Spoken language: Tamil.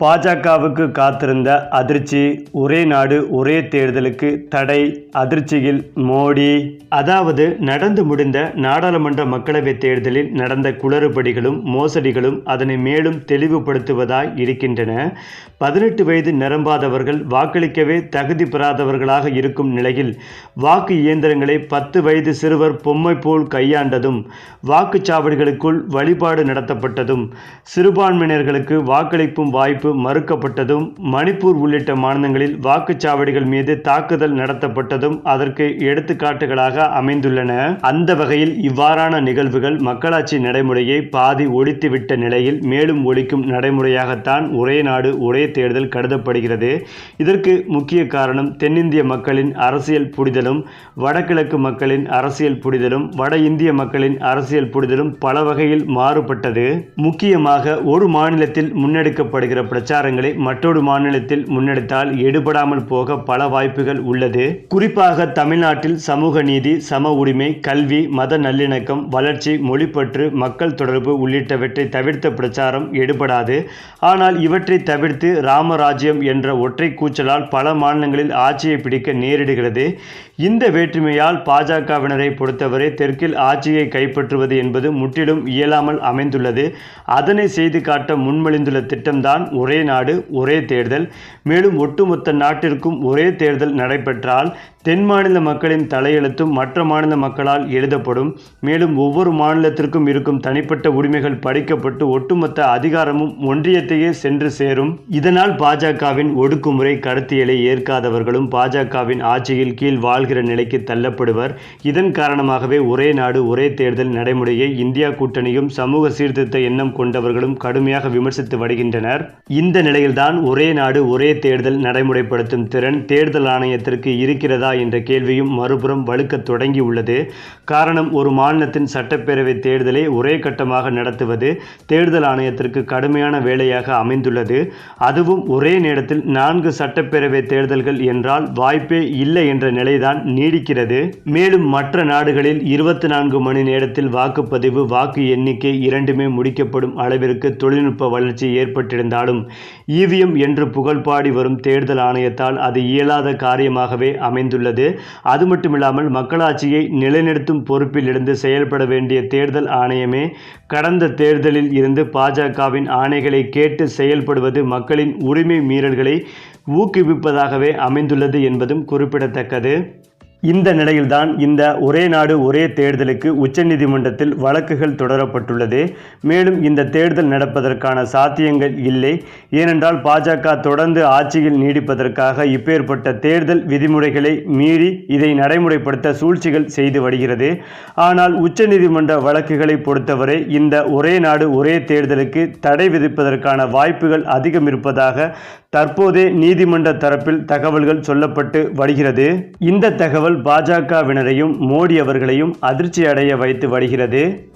பாஜகவுக்கு காத்திருந்த அதிர்ச்சி ஒரே நாடு ஒரே தேர்தலுக்கு தடை அதிர்ச்சியில் மோடி. அதாவது நடந்து முடிந்த நாடாளுமன்ற மக்களவைத் தேர்தலில் நடந்த குளறுபடிகளும் மோசடிகளும் அதனை மேலும் தெளிவுபடுத்துவதாய் இருக்கின்றன. பதினெட்டு வயது நிரம்பாதவர்கள் வாக்களிக்கவே தகுதி பெறாதவர்களாக இருக்கும் நிலையில் வாக்கு இயந்திரங்களை பத்து வயது சிறுவர் பொம்மை போல் கையாண்டதும் வாக்குச்சாவடிகளுக்குள் வழிபாடு நடத்தப்பட்டதும் சிறுபான்மையினர்களுக்கு வாக்களிப்பும் வாய்ப்பு மறுக்கப்பட்டதும் மணிப்பூர் உள்ளிட்ட மாநிலங்களில் வாக்குச்சாவடிகள் மீது தாக்குதல் நடத்தப்பட்டதும் அதற்கு எடுத்துக்காட்டுகளாக அமைந்துள்ளன. அந்த வகையில் இவ்வாறான நிகழ்வுகள் மக்களாட்சி நடைமுறையை பாதி ஒழித்துவிட்ட நிலையில் மேலும் ஒழிக்கும் நடைமுறையாகத்தான் ஒரே நாடு ஒரே தேர்தல் கருதப்படுகிறது. இதற்கு முக்கிய காரணம் தென்னிந்திய மக்களின் அரசியல் புரிதலும் வடகிழக்கு மக்களின் அரசியல் புரிதலும் வட இந்திய மக்களின் அரசியல் புரிதலும் பல வகையில் மாறுபட்டது. முக்கியமாக ஒரு மாநிலத்தில் முன்னெடுக்கப்படுகிற பிரச்சாரங்களை மற்றொரு மாநிலத்தில் முன்னெடுத்தால் எடுபடாமல் போக பல வாய்ப்புகள் உள்ளது. குறிப்பாக தமிழ்நாட்டில் சமூக நீதி சம உரிமை கல்வி மத நல்லிணக்கம் வளர்ச்சி மொழிப்பற்று மக்கள் தொடர்பு உள்ளிட்டவற்றை தவிர்த்த பிரச்சாரம் எடுபடாது. ஆனால் இவற்றை தவிர்த்து ராமராஜ்யம் என்ற ஒற்றை கூச்சலால் பல மாநிலங்களில் ஆட்சியை பிடிக்க நேரிடுகிறது. இந்த வேற்றுமையால் பாஜகவினரை பொறுத்தவரை தெற்கில் ஆட்சியை கைப்பற்றுவது என்பது முற்றிலும் இயலாமல் அமைந்துள்ளது. அதனை செய்து காட்ட முன்மொழிந்துள்ள திட்டம்தான் ஒரு ஒரே நாடு ஒரே தேர்தல். மேலும் ஒட்டுமொத்த நாட்டிற்கும் ஒரே தேர்தல் நடைபெற்றால் தென் மாநில மக்களின் தலையெழுத்தும் மற்ற மாநில மக்களால் எழுதப்படும். மேலும் ஒவ்வொரு மாநிலத்திற்கும் இருக்கும் தனிப்பட்ட உரிமைகள் படிக்கப்பட்டு ஒட்டுமொத்த அதிகாரமும் ஒன்றியத்தையே சென்று சேரும். இதனால் பாஜகவின் ஒடுக்குமுறை கருத்தியலை ஏற்காதவர்களும் பாஜகவின் ஆட்சியில் கீழ் வாழ்கிற நிலைக்கு தள்ளப்படுவர். இதன் காரணமாகவே ஒரே நாடு ஒரே தேர்தல் நடைமுறையை இந்தியா கூட்டணியும் சமூக சீர்திருத்த எண்ணம் கொண்டவர்களும் கடுமையாக விமர்சித்து வருகின்றனர். இந்த நிலையில்தான் ஒரே நாடு ஒரே தேர்தல் நடைமுறைப்படுத்தும் திறன் தேர்தல் ஆணையத்திற்கு இருக்கிறதா என்ற கேள்வியும் மறுபுறம் வலுக்கத் தொடங்கியுள்ளது. காரணம் ஒரு மாநிலத்தின் சட்டப்பேரவை தேர்தலை ஒரே கட்டமாக நடத்துவது தேர்தல் ஆணையத்திற்கு கடுமையான வேலையாக அமைந்துள்ளது. அதுவும் ஒரே நேரத்தில் நான்கு சட்டப்பேரவை தேர்தல்கள் என்றால் வாய்ப்பே இல்லை என்ற நிலைதான் நீடிக்கிறது. மேலும் மற்ற நாடுகளில் இருபத்தி நான்கு மணி நேரத்தில் வாக்குப்பதிவு வாக்கு எண்ணிக்கை இரண்டுமே முடிக்கப்படும் அளவிற்கு தொழில்நுட்ப வளர்ச்சி ஏற்பட்டிருந்தாலும் இவிஎம் என்று புகழ்பாடி வரும் தேர்தல் ஆணையத்தால் அது இயலாத காரியமாகவே அமைந்துள்ளது. அது மட்டுமில்லாமல் மக்களாட்சியை நிலைநிறுத்தும் பொறுப்பில் இருந்து செயல்பட வேண்டிய தேர்தல் ஆணையமே கடந்த தேர்தலில் இருந்து பாஜகவின் ஆணைகளை கேட்டு செயல்படுவது மக்களின் உரிமை மீறல்களை ஊக்குவிப்பதாகவே அமைந்துள்ளது என்பதும் குறிப்பிடத்தக்கது. இந்த நிலையில்தான் இந்த ஒரே நாடு ஒரே தேர்தலுக்கு உச்சநீதிமன்றத்தில் வழக்குகள் தொடரப்பட்டுள்ளது. மேலும் இந்த தேர்தல் நடப்பதற்கான சாத்தியங்கள் இல்லை. ஏனென்றால் பாஜக தொடர்ந்து ஆட்சியில் நீடிப்பதற்காக இப்பேற்பட்ட தேர்தல் விதிமுறைகளை மீறி இதை நடைமுறைப்படுத்த சூழ்ச்சிகள் செய்து வருகிறது. ஆனால் உச்சநீதிமன்ற வழக்குகளை பொறுத்தவரை இந்த ஒரே நாடு ஒரே தேர்தலுக்கு தடை விதிப்பதற்கான வாய்ப்புகள் அதிகம் இருப்பதாக தற்போதே நீதிமன்ற தரப்பில் தகவல்கள் சொல்லப்பட்டு வருகிறது. இந்த தகவல் தகவல் பாஜகவினரையும் மோடி அவர்களையும் அதிர்ச்சி அடைய வைத்து வருகிறது.